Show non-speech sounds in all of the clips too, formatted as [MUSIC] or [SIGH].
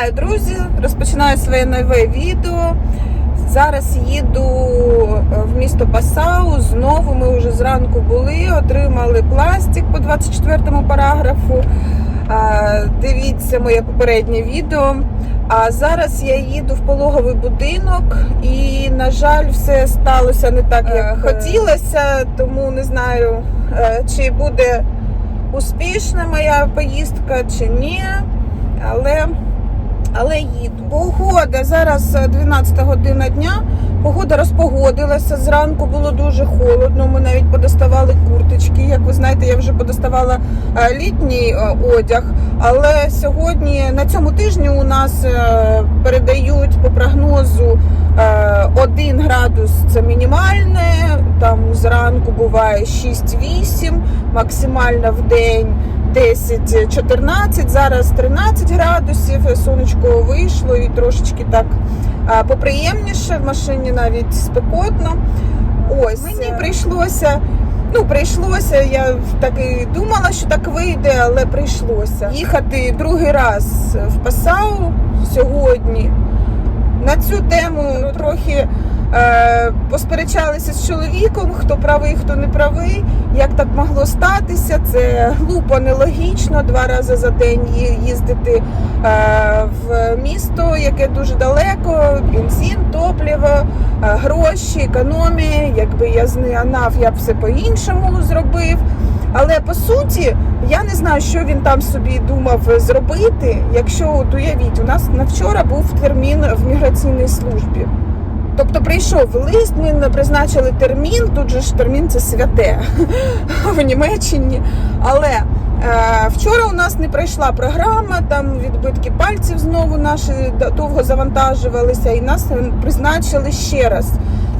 Вітаю, друзі! Розпочинаю своє нове відео. Зараз їду е, в місто Пасау. Знову ми вже зранку були, отримали пластик по 24 параграфу. Дивіться моє попереднє відео. А зараз я їду в пологовий будинок, і, на жаль, все сталося не так, як хотілося, тому не знаю, е, чи буде успішна моя поїздка, чи ні. Але, але їду. Погода зараз е, 12 година дня. Погода розпогодилася. Зранку було дуже холодно. Ми навіть подоставали курточки. Як ви знаєте, я вже подоставала е, літній е, одяг. Але сьогодні на цьому тижні у нас е, передають по прогнозу е, 1 градус це мінімальне. Там зранку буває 6-8, максимально в день 10-14, зараз 13 градусів, сонечко вийшло і трошечки так поприємніше, в машині навіть спекотно. Ось мені прийшлося. Ну, прийшлося, я так і думала, що так вийде, але прийшлося їхати другий раз в Пасау сьогодні. На цю тему трохи е, посперечалися з чоловіком, хто правий, хто не правий. Як так могло статися? Це глупо, нелогічно два рази за день їздити е, в місто, яке дуже далеко, бензин, топливо, е, гроші, економія. Якби я знав, я б все по-іншому зробив. Але по суті, я не знаю, що він там собі думав зробити. Якщо от уявіть, у нас на вчора був термін в міграційній службі. Тобто прийшов лист, ми призначили термін. Тут же ж термін це святе [LAUGHS] в Німеччині. Але е, вчора у нас не пройшла програма, там відбитки пальців знову наші довго завантажувалися, і нас призначили ще раз.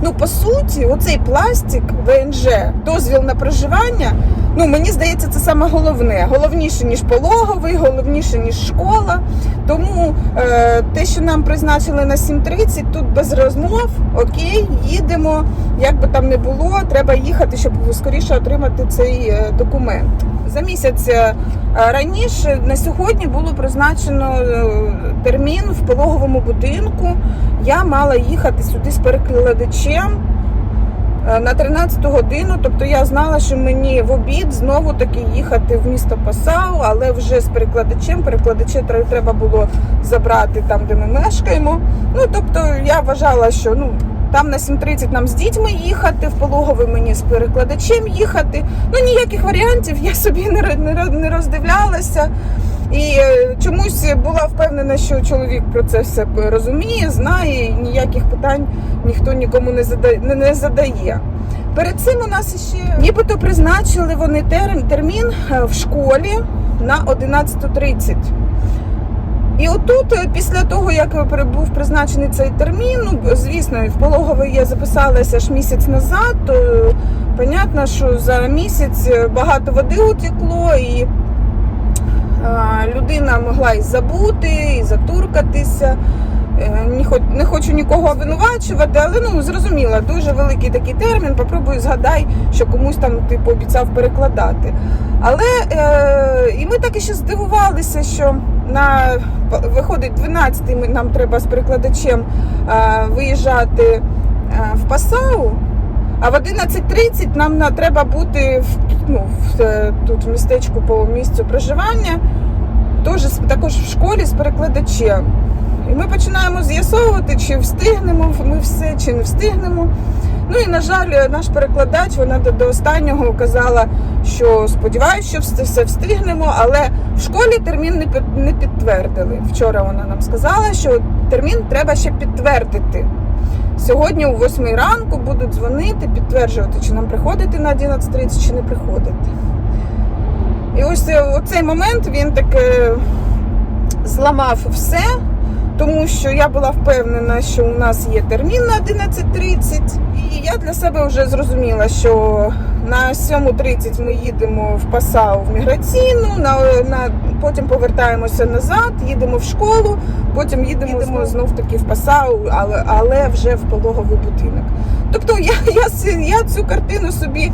Ну, по суті, оцей пластик ВНЖ, дозвіл на проживання. Ну, мені здається, це саме головне. Головніше, ніж пологовий, головніше, ніж школа. Тому е, те, що нам призначили на 7.30, тут без розмов, окей, їдемо. Як би там не було, треба їхати, щоб скоріше отримати цей е, документ. За місяць е, раніше на сьогодні було призначено е, термін в пологовому будинку. Я мала їхати сюди з перекладачем е, на 13 годину. Тобто я знала, що мені в обід знову таки їхати в місто Пасау, але вже з перекладачем. Перекладача треба було забрати там, де ми мешкаємо. Ну тобто я вважала, що ну. Там на 7.30 нам з дітьми їхати, в пологовий мені з перекладачем їхати. Ну ніяких варіантів я собі не, ро- не, не роздивлялася. І е, чомусь була впевнена, що чоловік про це все розуміє, знає, і ніяких питань ніхто нікому не задає. Не, не задає. Перед цим у нас ще нібито призначили вони термін е, в школі на 11.30. І отут, е, після того, як був призначений цей термін, ну, звісно, в пологовий я записалася ж місяць назад, то понятно, що за місяць е, багато води утекло, і е, людина могла і забути, і затуркатися. Е, Не хоч- не хочу нікого обвинувачувати, але ну зрозуміло, дуже великий такий термін. Попробуй згадай, що комусь там ти пообіцяв перекладати. Але е, і ми так і ще здивувалися, що на виходить 12 ми нам треба з перекладачем е, виїжджати е, в Пасау. А в 11.30 нам на, треба бути в, ну, в, е, тут в містечку по місцю проживання, теж з- також в школі з перекладачем. І ми починаємо з'ясовувати, чи встигнемо ми все, чи не встигнемо. Ну і на жаль, наш перекладач вона до, останнього казала, що сподіваюся, що все, встигнемо, але в школі термін не, підтвердили. Вчора вона нам сказала, що термін треба ще підтвердити. Сьогодні о 8 ранку будуть дзвонити, підтверджувати, чи нам приходити на 11.30, чи не приходити. І ось е, оцей момент він таки зламав все, тому що я була впевнена, що у нас є термін на 11.30. І я для себе вже зрозуміла, що на 7.30 ми їдемо в Пасау в міграційну, на, на, потім повертаємося назад, їдемо в школу, потім їдемо, їдемо знов таки в Пасау, але, але вже в пологовий будинок. Тобто я, я, я цю картину собі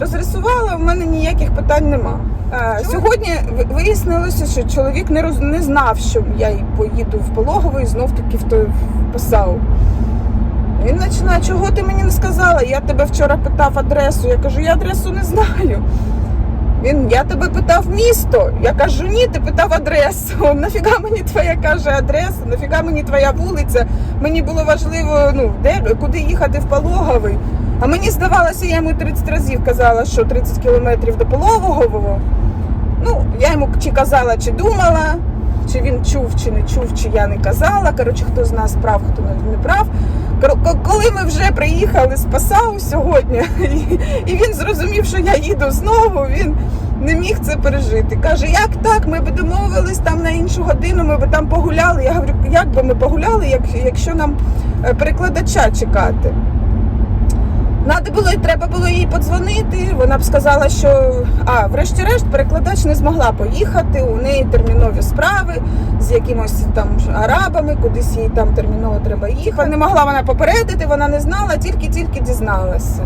розрисувала, в мене ніяких питань нема. Е, Сьогодні вияснилося, що чоловік не роз не знав, що я поїду в пологовий знов таки в той в ПСАУ. Він починає, чого ти мені не сказала? Я тебе вчора питав адресу. Я кажу, я адресу не знаю. Він, я тебе питав місто. Я кажу, ні, ти питав адресу. [LAUGHS] Нафіга мені твоя каже адреса, нафіга мені твоя вулиця. Мені було важливо, ну, де, куди їхати в пологовий. А мені здавалося, я йому 30 разів казала, що 30 кілометрів до пологового. Ну, я йому чи казала, чи думала, чи він чув, чи не чув, чи я не казала. Коротше, хто з нас прав, хто не- прав. Коли ми вже приїхали з Пасау сьогодні, [LAUGHS] і- і він зрозумів, що я їду знову, він не міг це пережити. Каже, як так? Ми б домовились там на іншу годину, ми б там погуляли. Я говорю, як би ми погуляли, якщо нам е, перекладача чекати. Надо було треба було їй подзвонити. Вона б сказала, що а, врешті-решт, перекладач не змогла поїхати. У неї термінові справи з якимось там арабами, кудись їй там терміново треба їхати. Не могла вона попередити, вона не знала, тільки-тільки дізналася.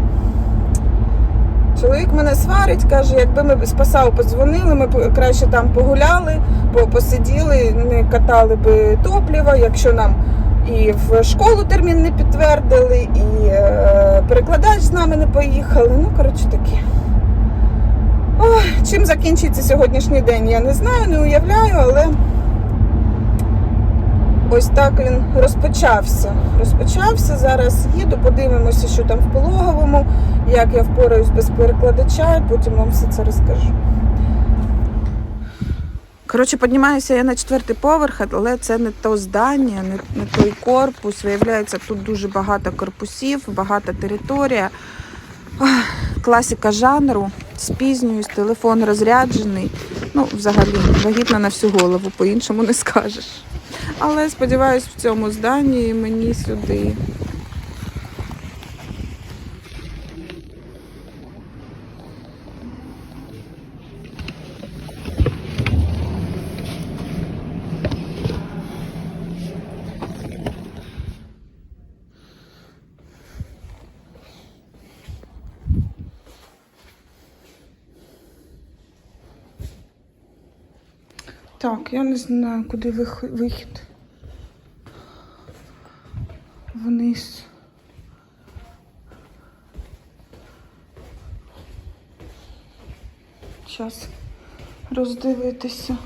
Чоловік мене сварить, каже, якби ми з Пасау подзвонили, ми б краще там погуляли, посиділи, не катали би топливо, якщо нам і в школу термін не підтвердили, і е, перекладач з нами не поїхали. Ну, коротше таке. Чим закінчиться сьогоднішній день, я не знаю, не уявляю, але ось так він розпочався. Розпочався. Зараз їду, подивимося, що там в пологовому, як я впораюсь без перекладача, і потім вам все це розкажу. Коротше, піднімаюся я на четвертий поверх, але це не то здання, не, не той корпус. Виявляється, тут дуже багато корпусів, багата територія. Ах, Класика жанру. Спізнююсь, телефон розряджений. Ну, взагалі, вагітна на всю голову, по-іншому не скажеш. Але сподіваюсь, в цьому зданні мені сюди. Так, я не знаю, куди вих- вихід. Вниз. Час роздивитися.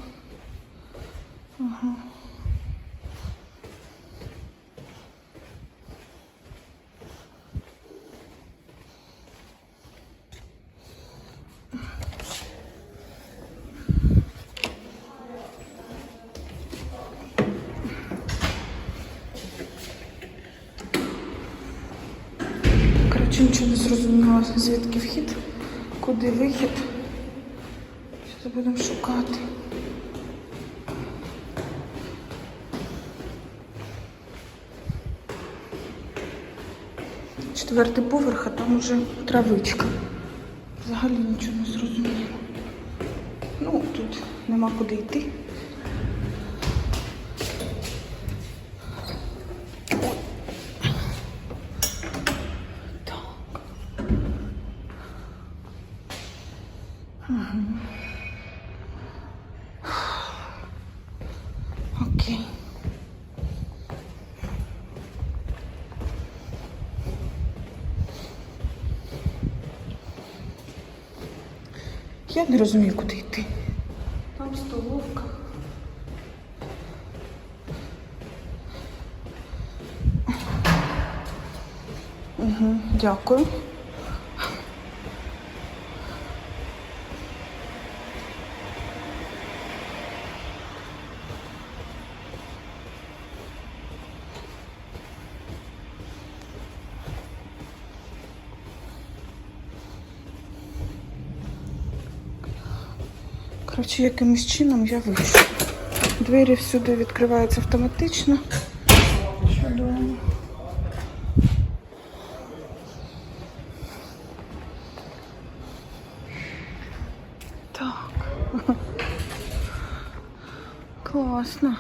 Звідки вхід, куди вихід. Зараз будемо шукати. Четвертий поверх, а там уже травичка. Взагалі нічого не зрозуміло. Ну, тут нема куди йти. Я не розумію, куди йти. Там столовка. Угу, дякую. Коротше, якимось чином я вийшла. Двері всюди відкриваються автоматично. Чудово. Так. [LAUGHS] Класно.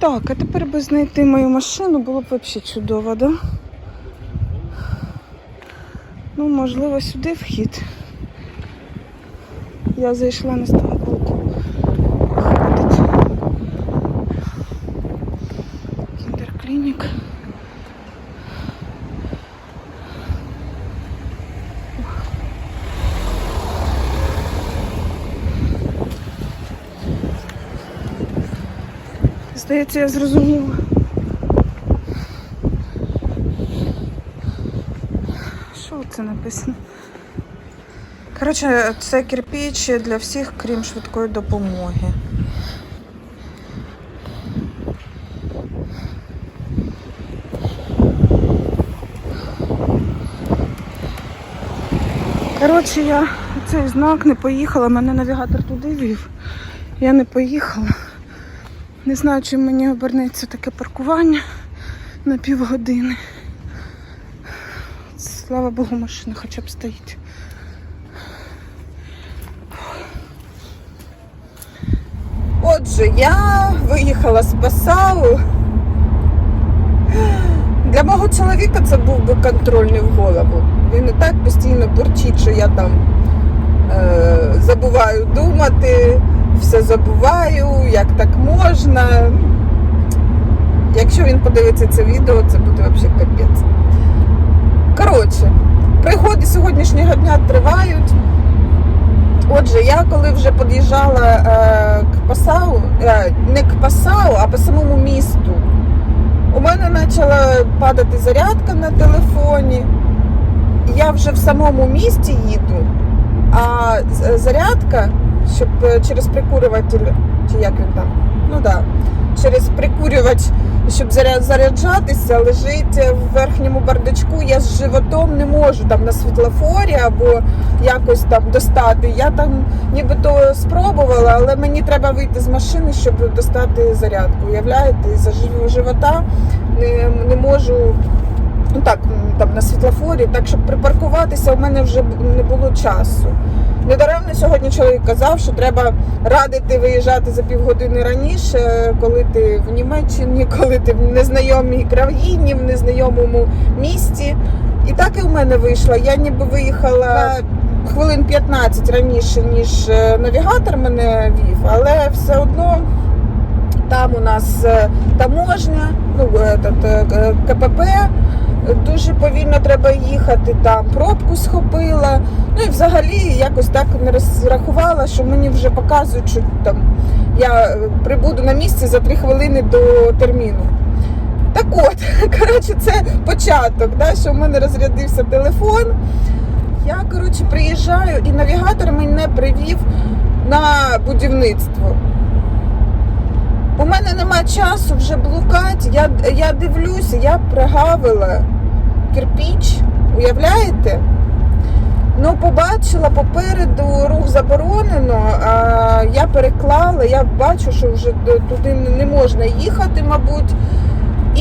Так, а тепер би знайти мою машину було б взагалі чудово, да? Ну, можливо, сюди вхід. Я зайшла на станковку. Здається, я зрозуміла. Що це написано? Коротше, це кирпич для всіх, крім швидкої допомоги. Коротше, я цей знак не поїхала, мене навігатор туди вів. Я не поїхала. Не знаю, чим мені обернеться таке паркування на півгодини. Слава Богу, машина хоча б стоїть. Отже, я виїхала з Пасау. Для мого чоловіка це був би контрольний в голову. Він і так постійно бурчить, що я там е, забуваю думати, все забуваю, як так можна. Якщо він подивиться це відео, це буде взагалі капець. Коротше, пригоди сьогоднішнього дня тривають. Отже, я коли вже під'їжджала е, к Пасау, е, не к Пасау, а по самому місту, у мене почала падати зарядка на телефоні. Я вже в самому місті їду, а зарядка, щоб е, через прикурюватель, чи як він там, ну да, через прикурювач, щоб заряджатися, лежить в верхньому бардачку. Я з животом не можу там на світлофорі або якось там достати. Я там нібито спробувала, але мені треба вийти з машини, щоб достати зарядку. Уявляєте, за живота не, не можу. Ну так, там на світлофорі, так щоб припаркуватися, у мене вже не було часу. Недаремно сьогодні чоловік казав, що треба радити виїжджати за півгодини раніше, коли ти в Німеччині, [LAUGHS] коли ти в незнайомій країні, в незнайомому місті. І так і в мене вийшло. Я ніби виїхала хвилин 15 раніше, ніж е, навігатор мене вів, але все одно там у нас е, таможня, ну этот, е, е, КПП. Дуже повільно треба їхати, там пробку схопила. Ну і взагалі якось так не розрахувала, що мені вже показують, що там я е, прибуду на місці за три хвилини до терміну. Так от, [LAUGHS] коротше, це початок, да, що в мене розрядився телефон. Я, коротше, приїжджаю і навігатор мене привів на будівництво. У мене нема часу вже блукати. Я, я дивлюся, я пригавила кирпіч, уявляєте? Ну, побачила попереду рух заборонено, а я переклала, я бачу, що вже туди не можна їхати, мабуть.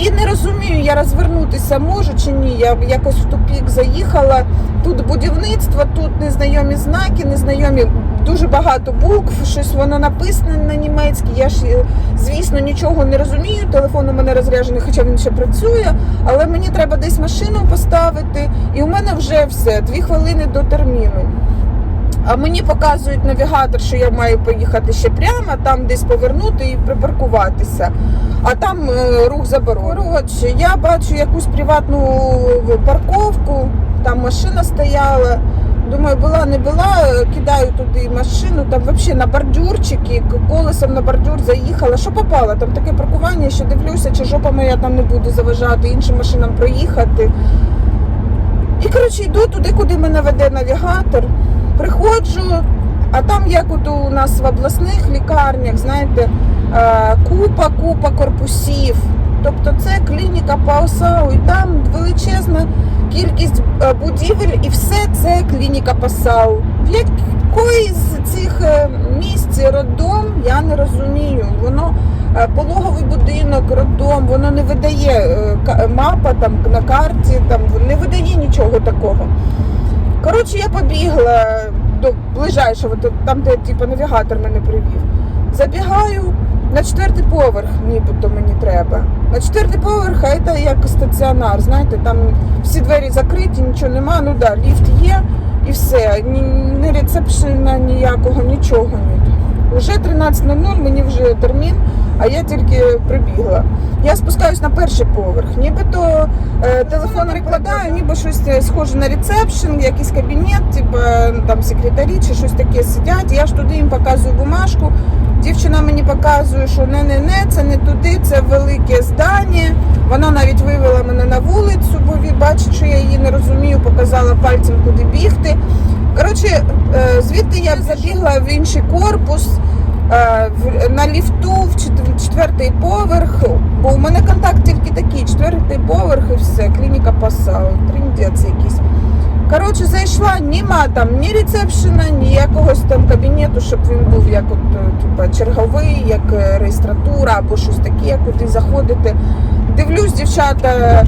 І не розумію, я розвернутися можу чи ні. Я якось в тупік заїхала. Тут будівництво, тут незнайомі знаки, незнайомі дуже багато букв, щось воно написане на німецькій. Я ж, е, звісно, нічого не розумію. Телефон у мене розряджений, хоча він ще працює. Але мені треба десь машину поставити, і у мене вже все, дві хвилини до терміну. А мені показують навігатор, що я маю поїхати ще прямо, там десь повернути і припаркуватися. А там е, рух заборонений. Я бачу якусь приватну парковку, там машина стояла. Думаю, була, не була, е, кидаю туди машину, там взагалі на бордюрчики, колесом на бордюр заїхала. Що попало? Там таке паркування, що дивлюся, чи жопа моя там не буде заважати іншим машинам проїхати. І коротше йду туди, куди мене веде навігатор. Приходжу, а там, як от у нас в обласних лікарнях, знаєте, е, купа, купа корпусів. Тобто це клініка Паусау, і там величезна кількість е, будівель, і все це клініка Пасау. В якої з цих е, місць роддом, я не розумію. Воно пологовий будинок, роддом, воно не видає мапа там на карті, там не видає нічого такого. Коротше, я побігла до ближайшого, там, де типу, навігатор мене привів. Забігаю, на четвертий поверх, нібито мені треба. На четвертий поверх, а це як стаціонар, знаєте, там всі двері закриті, нічого нема. Ну да, ліфт є і все. Ні, ні рецепшена ніякого, нічого ні. Уже 13.00, мені вже термін, а я тільки прибігла. Я спускаюсь на перший поверх. Нібито е, телефон прикладаю, ніби щось е, схоже на рецепшн, якийсь кабінет, типу там секретарі чи щось таке сидять. Я ж туди їм показую бумажку. Дівчина мені показує, що не не не це не туди, це велике здання. Вона навіть вивела мене на вулицю, бо бачить, що я її не розумію, показала пальцем, куди бігти. Коротше, е, звідти я забігла в інший корпус. Е, На ліфту в четвертий поверх, бо у мене контакт тільки такий, четвертий поверх і все, клініка Пасау, триндець якийсь. Коротше, зайшла, нема там ні рецепшена, ні якогось там кабінету, щоб він був як от, е, типа, черговий, як е, реєстратура або щось таке, куди заходити. Дивлюсь, дівчата,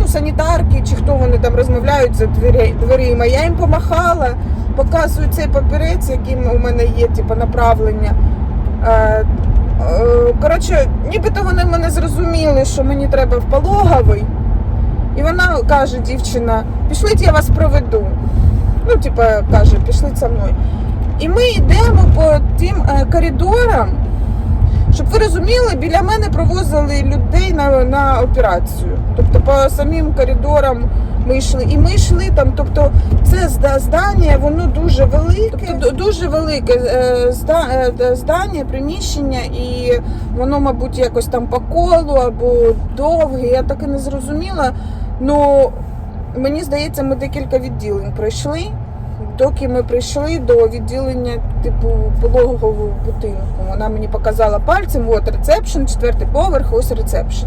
ну, санітарки чи хто вони там розмовляють за двері, дверима. Я їм помахала, показую цей папірець, яким у мене є, типу, направлення. Е, е, коротше, нібито вони мене зрозуміли, що мені треба в пологовий. І вона каже, дівчина, пішліть, я вас проведу. Ну, типа, каже, пішліть зі мною. І ми йдемо по тим е, коридорам, щоб ви розуміли, біля мене провозили людей на, на операцію. Тобто по самим коридорам ми йшли. І ми йшли там. Тобто це здання, воно дуже велике, тобто, дуже велике е, е, здання, приміщення, і воно, мабуть, якось там по колу або довге. Я так і не зрозуміла. Ну мені здається, ми декілька відділень пройшли. Доки ми прийшли до відділення типу пологового будинку. Вона мені показала пальцем, от рецепшн, четвертий поверх, ось рецепшн.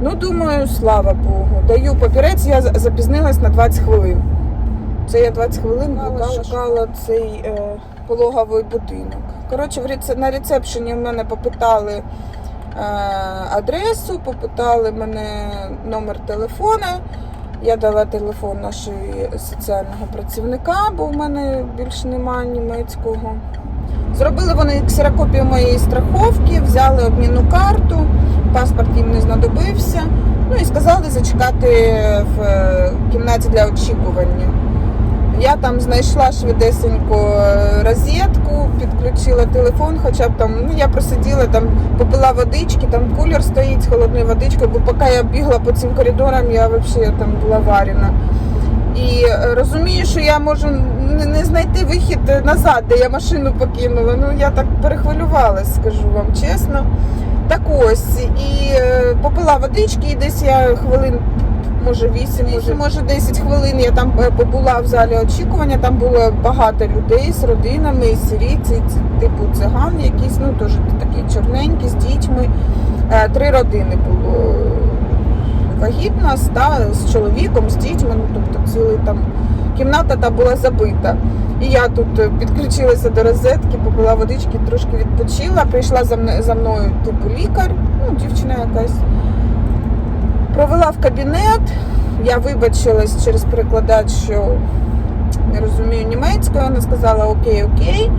Ну, думаю, слава Богу. Даю папірець, я запізнилась на 20 хвилин. Це я 20 хвилин блукала, шукала цей е, пологовий будинок. Коротше, на рецепшені в мене попитали е, адресу, попитали мене номер телефона. Я дала телефон нашого соціального працівника, бо в мене більш немає німецького. Зробили вони ксерокопію моєї страховки, взяли обмінну карту, паспорт їм не знадобився. Ну і сказали зачекати в е, кімнаті для очікування. Я там знайшла швидесенько е, розетку, підключила телефон, хоча б там, ну я просиділа там, попила водички, там кулер стоїть холодною водичкою, бо поки я бігла по цим коридорам, я взагалі там була варена. І е, розумію, що я можу не- знайти вихід назад, де я машину покинула. Ну я так перехвилювалась, скажу вам чесно. Так ось, і е, попила водички, і десь я хвилин, може 8, може, може 10 хвилин я там е, побула в залі очікування. Там було багато людей з родинами, і сирійці, типу циган, якісь, ну теж такі чорненькі, з дітьми. Е, Три родини було вагітна з чоловіком, з дітьми, ну тобто цілий там кімната та була забита. І я тут е, підключилася до розетки, попила водички, трошки відпочила. Прийшла за мною, за мною типу лікар, ну, дівчина якась. Провела в кабінет. Я вибачилась через перекладач, що не розумію німецькою. Вона сказала окей, окей.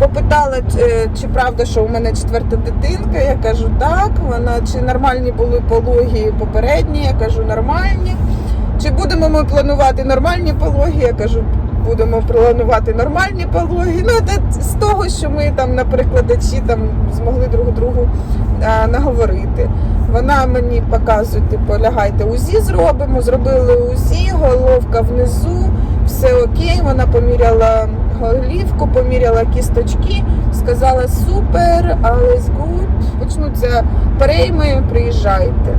Попитала, е, чи правда, що у мене четверта дитинка. Я кажу, так. Вона чи нормальні були пологи попередні? Я кажу, нормальні. Чи будемо ми планувати нормальні пологи? Я кажу, будемо планувати нормальні пологи. Ну, це з того, що ми там на перекладачі там змогли друг другу а, наговорити. Вона мені показує, типу, лягайте УЗІ зробимо. Зробили УЗІ, головка внизу, все окей. Вона поміряла голівку, поміряла кісточки, сказала супер, alles good. Почнуться перейми, приїжджайте.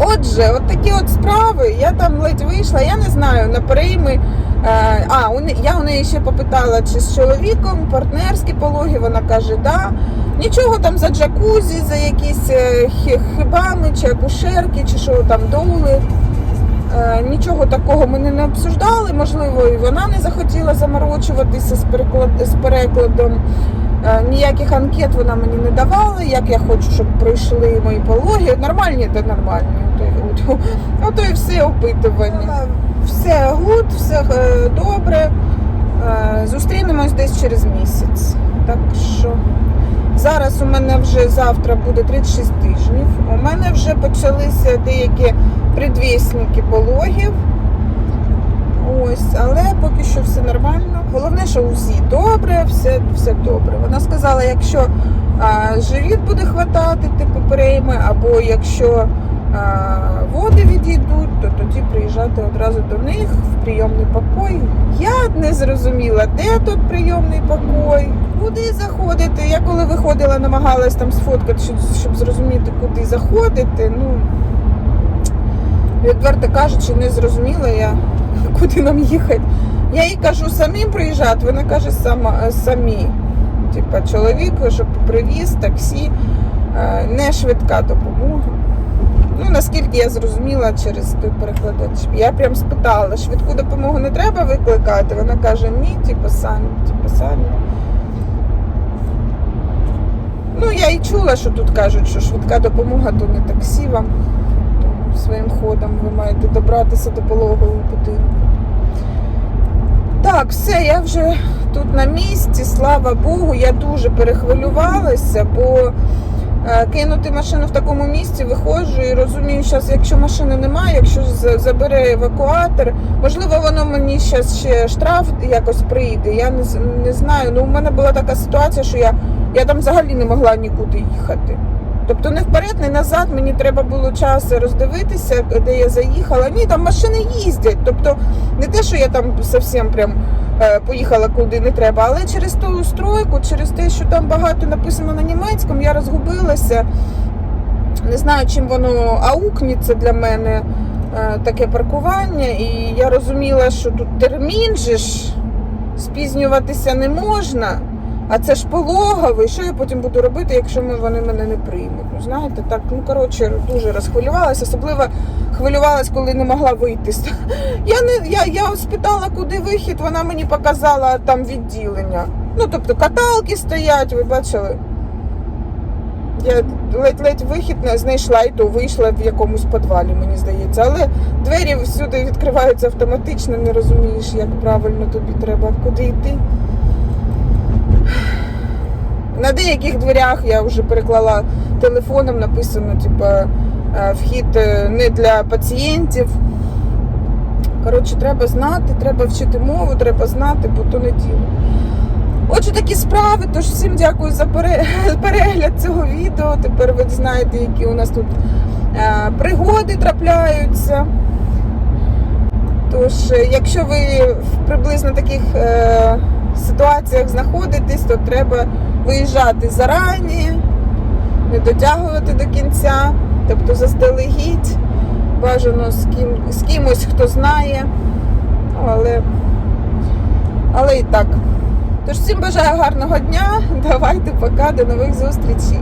Отже, от такі от справи. Я там ледь вийшла, я не знаю, на перейми. Е, а, я у неї ще попитала, чи з чоловіком партнерські пологи. Вона каже, да. Нічого там за джакузі, за якісь е, хибами, чи акушерки, чи що там доули. Е, Нічого такого ми не обсуждали. Можливо, і вона не захотіла заморочуватися з, переклад... з перекладом. Ніяких анкет вона мені не давала, як я хочу, щоб пройшли мої пологи. Нормальні та нормальні. [LAUGHS] Ото і все опитування. Все гуд, все е, добре. Е, Зустрінемось десь через місяць. Так що Зараз у мене вже завтра буде 36 тижнів. У мене вже почалися деякі предвісники пологів. Ось, але поки що все нормально. Головне, що УЗІ добре, все, все добре. Вона сказала, якщо а, живіт буде хватати, типу перейми, або якщо води відійдуть, то тоді приїжджати одразу до них в прийомний покой. Я не зрозуміла, де тут прийомний покой, куди заходити. Я коли виходила, намагалась там сфоткати, щоб, зрозуміти, куди заходити. Ну, відверто кажучи, не зрозуміла я, [LAUGHS] куди нам їхати. Я їй кажу, самим приїжджати, вона каже, сама, е, самі. Типа чоловік, щоб привіз, таксі, е, не швидка допомога. Ну, наскільки я зрозуміла через той перекладач. Я прям спитала, швидку допомогу не треба викликати. Вона каже, ні, типу самі, типу самі. Ну, я і чула, що тут кажуть, що швидка допомога то не таксі вам. То своїм ходом ви маєте добратися до пологового будинку. Так, все, я вже тут на місці, слава Богу, я дуже перехвилювалася, бо кинути машину в такому місці виходжу і розумію, що якщо машини немає, якщо забере евакуатор, можливо, воно мені зараз ще штраф якось прийде. Я не, не знаю. Ну, у мене була така ситуація, що я, я там взагалі не могла нікуди їхати. Тобто не вперед, не назад, мені треба було час роздивитися, де я заїхала. Ні, там машини їздять. Тобто не те, що я там зовсім прям е, поїхала куди не треба, але через ту стройку, через те, що там багато написано на німецькому, я розгубилася. Не знаю, чим воно аукнеться для мене е, таке паркування. І я розуміла, що тут термін же ж спізнюватися не можна. А це ж пологовий. Що я потім буду робити, якщо вони мене не приймуть? Ну знаєте, так ну коротше дуже розхвилювалася. Особливо хвилювалась, коли не могла вийти. Я не я, я спитала, куди вихід. Вона мені показала там відділення. Ну тобто каталки стоять, ви бачили. Я ледь-ледь вихід не знайшла і то вийшла в якомусь підвалі, мені здається. Але двері всюди відкриваються автоматично, не розумієш, як правильно тобі треба, куди йти. На деяких дверях я вже переклала телефоном, написано, типа, е, вхід е, не для пацієнтів. Коротше, треба знати, треба вчити мову, треба знати, бо то не діло. Отже, такі справи. Тож всім дякую за [LAUGHS] перегляд цього відео. Тепер ви знаєте, які у нас тут е, пригоди трапляються. Тож, якщо ви приблизно таких ситуаціях знаходитесь, то треба виїжджати зарані, не дотягувати до кінця, тобто заздалегідь, бажано з, ким, з кимось, хто знає. Але, але і так. Тож всім бажаю гарного дня. Давайте пока, до нових зустрічей.